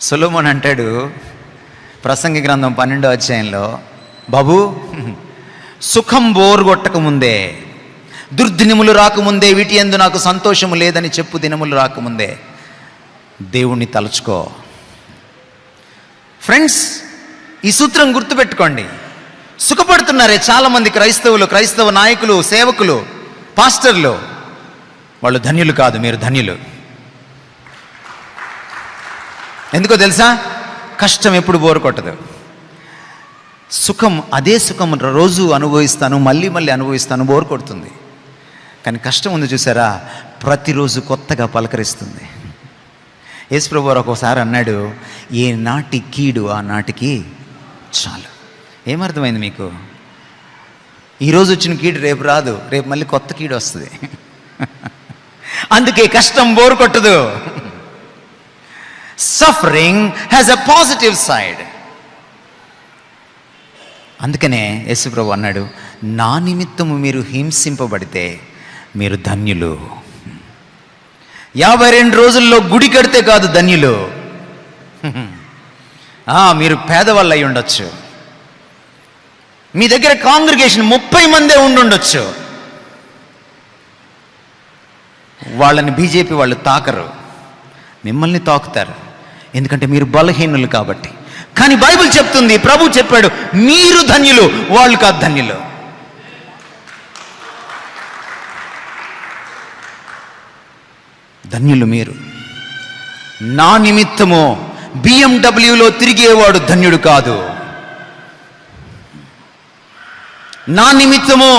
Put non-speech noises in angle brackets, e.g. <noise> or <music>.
సులోమన్ అంటాడు ప్రసంగి గ్రంథం పన్నెండో అధ్యాయంలో బాబు సుఖం బోరుగొట్టక ముందే దుర్దినములు రాకముందే వీటి ఎందు నాకు సంతోషము లేదని చెప్పు దినములు రాకముందే దేవుణ్ణి తలుచుకో. ఫ్రెండ్స్ ఈ సూత్రం గుర్తుపెట్టుకోండి. సుఖపడుతున్నారే చాలామంది క్రైస్తవులు క్రైస్తవ నాయకులు సేవకులు పాస్టర్లు. వాళ్ళు ధన్యులు కాదు మీరు ధన్యులు. ఎందుకో తెలుసా? కష్టం ఎప్పుడు బోరు కొట్టదు. సుఖం అదే సుఖం రోజు అనుభవిస్తాను మళ్ళీ మళ్ళీ అనుభవిస్తాను బోరు కొడుతుంది. కానీ కష్టం ఉంది చూసారా? ప్రతిరోజు కొత్తగా పలకరిస్తుంది. యేసుప్రభు వారు ఒక్కోసారి అన్నాడు ఏ నాటి కీడు ఆ నాటికి చాలు. ఏమర్థమైంది మీకు? ఈరోజు వచ్చిన కీడు రేపు రాదు రేపు మళ్ళీ కొత్త కీడు వస్తుంది. <laughs> అందుకే కష్టం బోరు కొట్టదు. Suffering has a positive side అందుకనే యేసుప్రభు అన్నాడు నా నిమిత్తము మీరు హింసింపబడితే మీరు ధన్యులు. యాభై రెండు రోజుల్లో గుడి కడితే కాదు ధన్యులు. <laughs> మీరు పేదవాళ్ళు అయి ఉండొచ్చు. మీ దగ్గర కాంగ్రిగేషన్ ముప్పై మందే ఉండుండొచ్చు. వాళ్ళని బీజేపీ వాళ్ళు తాకరు. మిమ్మల్ని తాకుతారు. ఎందుకంటే మీరు బలహీనులు కాబట్టి. కానీ బైబిల్ చెప్తుంది ప్రభు చెప్పాడు మీరు ధన్యులు వాళ్ళు కాదు ధన్యులు. ధన్యులు మీరు. నా నిమిత్తము బిఎండబ్ల్యూలో తిరిగేవాడు ధన్యుడు కాదు. నా నిమిత్తము